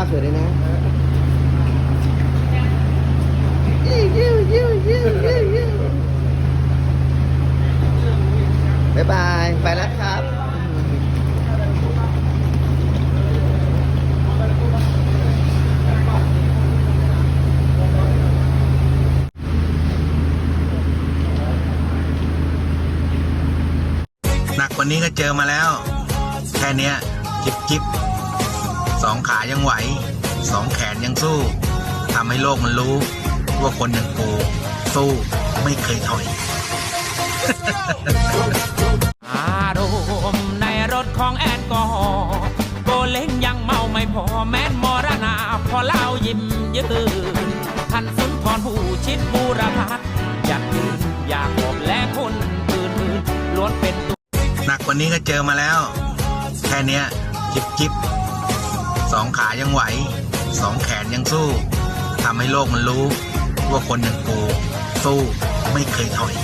าสวยเลยนะยิ้วยิ้วยิ้วยิ้วยิ้วยิ้บ๊ายบาย ไปแล้วครับหนักกว่านี้ก็เจอมาแล้ว แค่นี้ จิบจิบ สองขายังไหว สองแขนยังสู้ทำให้โลกมันรู้ ว่าคนอย่างกูสู้ไม่เคยถอย อารมณ์ในรถของแอลกอฮอล์โกเล้งยังเมาไม่พอแม้นมรณา พอเล่ายิ้มยืนท่านสุนทรผู้ชิดบูรพัฒน์อยากยืนอยากบอกและคนอื่นๆล้วนเป็นตัวหนักกว่านี้ก็เจอมาแล้ว แค่เนี้ย จิบจิบส องขายังไหว สองแขนยังสู้ทำให้โลกมันรู้ ว่าคนอย่งกูสู้ไม่เคยถอย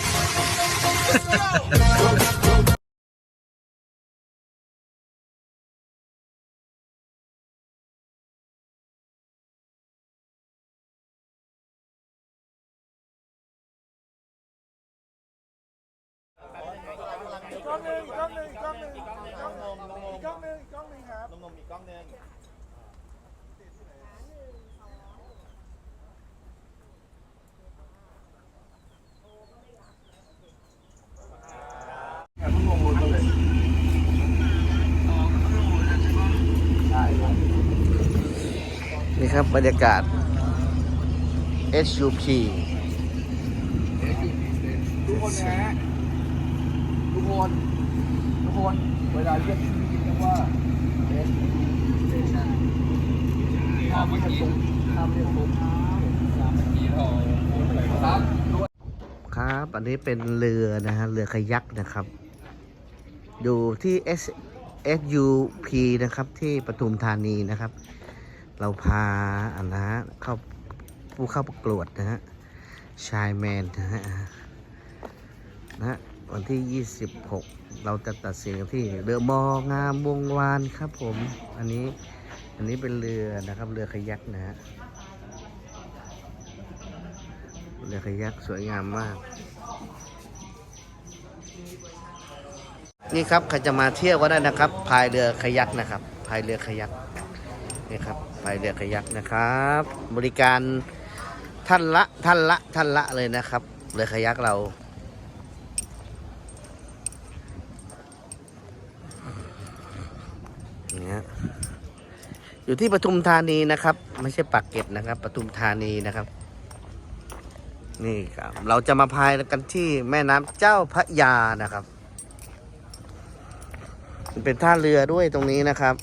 กล้องหนึ่งกล้องหนึ่งกล้องหนึ่งกล้องหนึ่งกล้องหนึ่งอีกกล้องหนึ่งอีกกล้องหนึ่งครับนมๆอีกกล้องหนึ่ง ครับ บรรยากาศ SUP ทุกคนนะฮะทุกคนทุกคนเวลาเรียกชื่อเรียกว่าเอสเตชันห้ามเรียกซุ้มห้ามเรียกซุ้มครับครับ อันนี้เป็นเรือนะฮะ เรือขยักนะครับ อยู่ที่ S SUP นะครับที่ปทุมธานีนะครับ เราพาอันนะฮะเข้าผู้เข้าประกวดนะฮะชายแมนนะฮะนะฮะวันที่ 26 เราจะตัดสินกันที่เรือมองามวงวานครับผม อันนี้อันนี้เป็นเรือนะครับ เรือขยักนะฮะเรือขยักสวยงามมาก นี่ครับใครจะมาเที่ยวก็ได้นะครับพายเรือขยักนะครับพายเรือขยักนี่ครับ พายเรือขยักนะครับ บริการท่านละท่านละท่านละเลยนะครับเรือขยักเราเนี่ยอยู่ที่ปทุมธานีนะครับ ไม่ใช่ปากเกร็ดนะครับปทุมธานีนะครับ นี่ครับ เราจะมาพายกันที่แม่น้ำเจ้าพระยานะครับ เป็นท่าเรือด้วยตรงนี้นะครับ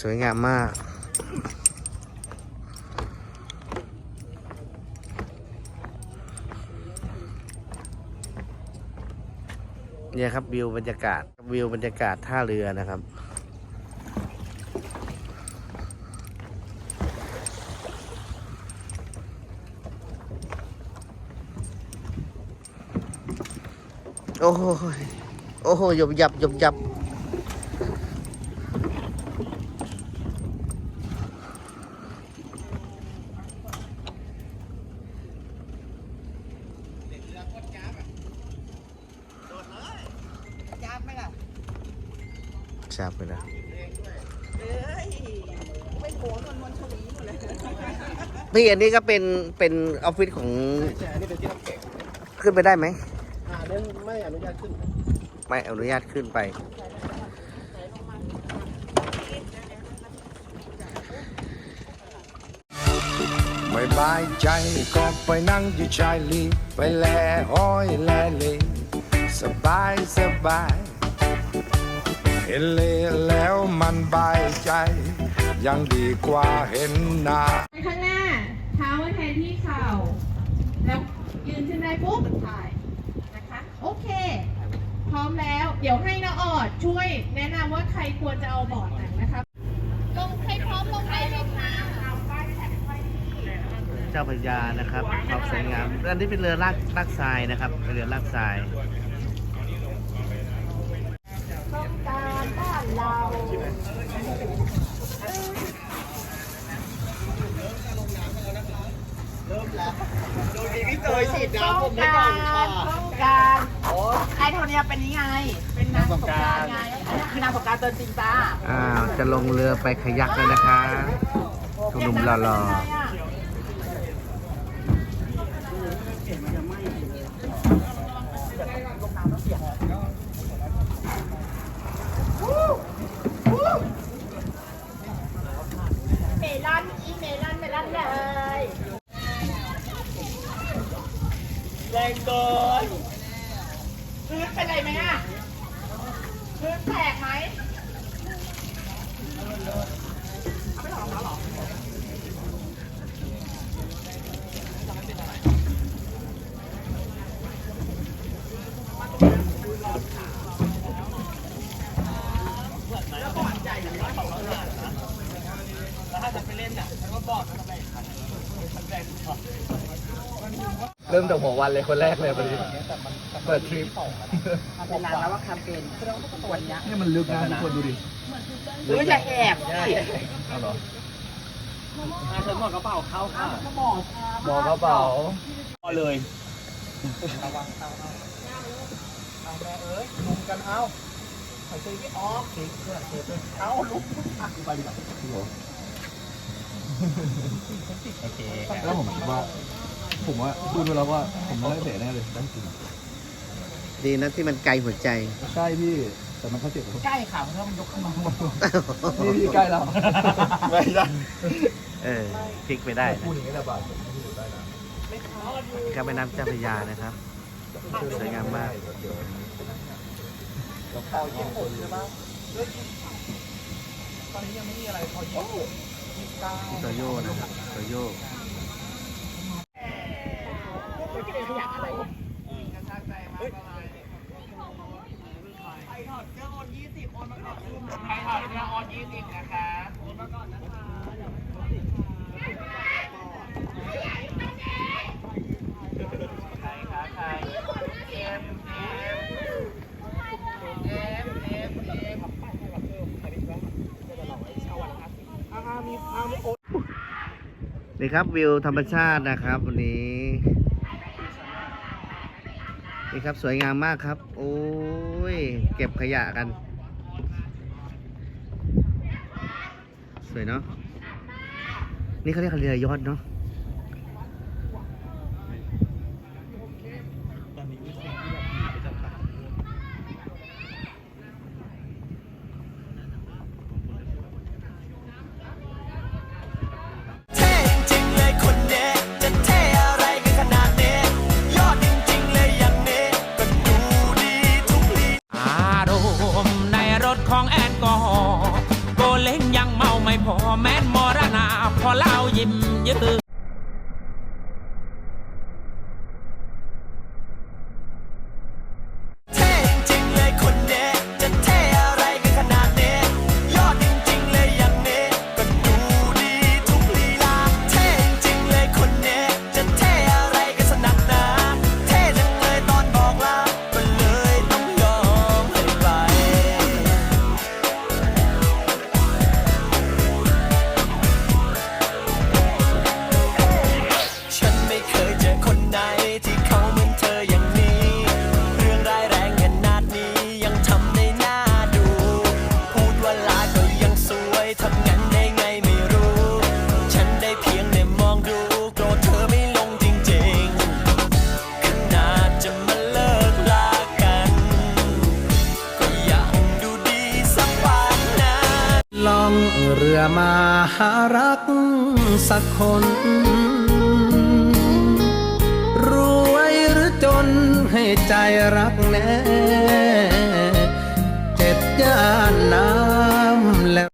สวยงามมาก เนี่ยครับวิวบรรยากาศวิวบรรยากาศท่าเรือนะครับโอ้โหโอ้โหหยบหยับหยบหยับจับไหมล่ะ ทราบไปแล้วเอ้ยไม่โผล่นวลนวลชวีหมดเลยพี่อันนี้ก็เป็นเป็นออฟฟิศของใช่อันนี้เป็นที่รับเก็บขึ้นไปได้ไหมอ่าเรื่องไม่อนุญาตขึ้นไม่อนุญาตขึ้นไป ไม่บายใจก็ไปนั่งอยู่ชายลีไปแลห้อยแลเลสบายสบาย เห็นเลแล้วมันบายใจ ยังดีกว่าเห็นหน้าไปข้างหน้า เท้าไว้แทนที่เข่า แล้วยืนขึ้นได้ปุ๊บถ่ายนะคะ โอเค พร้อมแล้ว เดี๋ยวให้น้าออดช่วยแนะนำว่าใครควรจะเอาบอร์ดไหนนะคะลงใครพร้อมลงได้เลยค่ะเจ้าพระยานะครับความสวยงามอันนี้เป็นเรือลากลากทรายนะครับเป็นเรือลากทราย ต้องการบ้านเราดูดีพี่เตยฉีดน้ำผมได้ก่อนค่ะต้องการไอ้เท่านี้เป็นยังไง เป็นนางสงกรารไงอันนี้คือนางสงกรารตัวจริงจ้าอ้าจะลงเรือไปขยักเลยนะคะชุมนุมรอรอเมลอนอีเมลอน เลยแรงเกินพื้นเป็นไรไหมอะพื้นแตกไหม แต่หัววันเลยคนแรกเลยพอดีเปิดทริปมันเป็นร้านแล้วว่าแคมเปญวัอเนี้ยนี่มันลึกนะทุกคนดูดิหรือจะแหบเอาเหรอเธอหมดกระเป๋าเข้าค่ะหมอหมอกระเป๋าพอเลยระวังเตาเอาเอาแม่เอ้ยลุมกันเอาใส่เสื้อไม่ออกเสื้อเสื้อเอาลุกไปดีกว่าโอเคแล้วผมคิดว่า ผมว่าดูดูแล้วว่าผมไม่ได้เสียแน่เลยได้จริงดีนะที่มันไกลหัวใจ ใช่พี่แต่มันเขาเจ็บกับผมใกล้ค่ะเพราะมันยกขึ้นมานี่พี่ใกล้แล้วไม่ได้เออพลิกไปได้นะพูดอย่างนี้แต่บาทนี่ครับแม่น้ำเจ้าพระยานะครับสวยงามมากโตโย่นะครับโตโย่ นี่ครับวิวธรรมชาตินะครับวันนี้นี่ครับสวยงามมากครับ โอ้ย เก็บขยะกัน สวยเนาะนี่เขาเรียกเรือยอดเนาะ หารักสักคน รวยหรือจนให้ใจรักแน่เจ็ดย่านน้ำแล้ว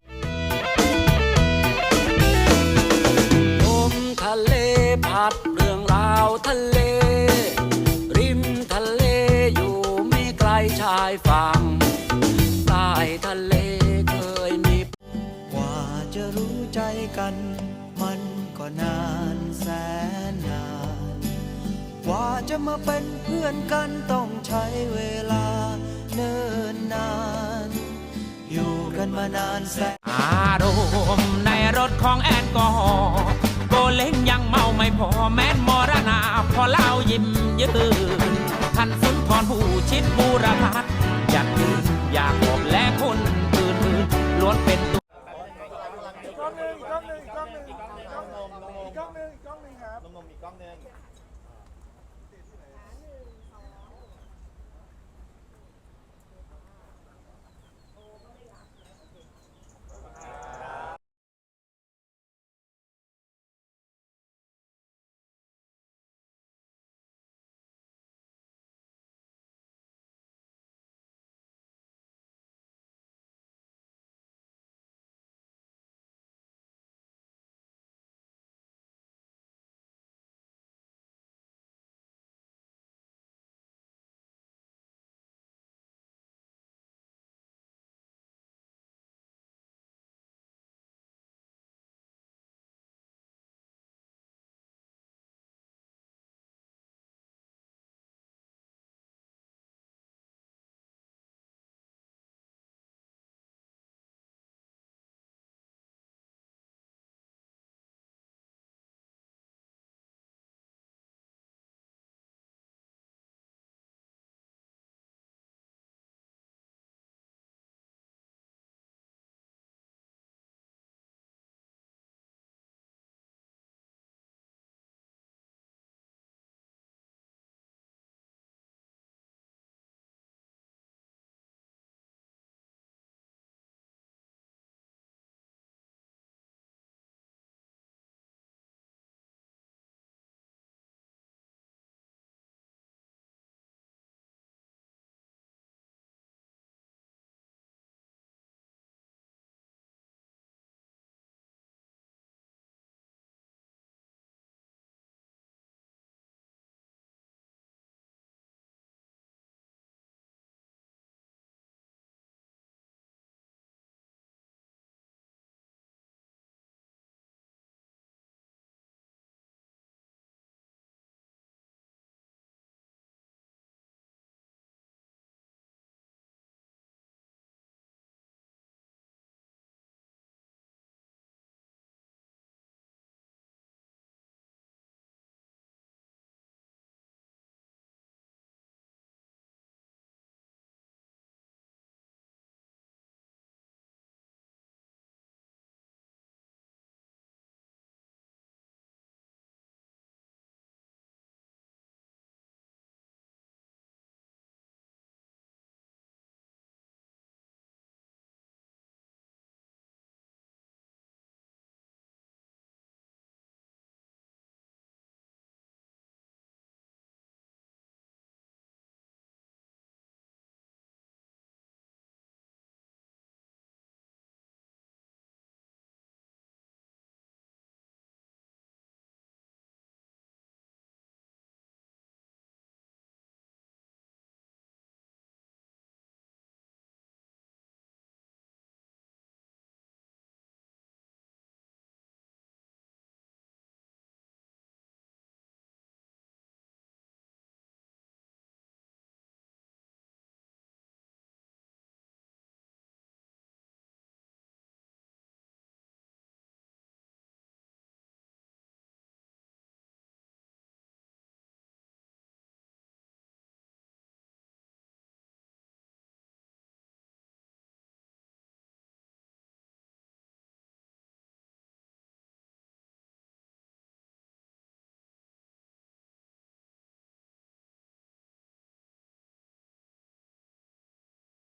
ลมทะเลพัดเรื่องราวทะเล ริมทะเลอยู่ไม่ไกลชายฝั่งใต้ทะเล กันมันก็นานแสนนาน กว่าจะมาเป็นเพื่อนกันต้องใช้เวลาเนิ่นนาน อยู่กันมานานแสน อารมณ์ในรถของแอนกอฮอล์โกเล้งยังเมาไม่พอแม้นมรณาพอเล่ายิ้มยืนท่านสุนทรผู้ชิดบูรพัฒน์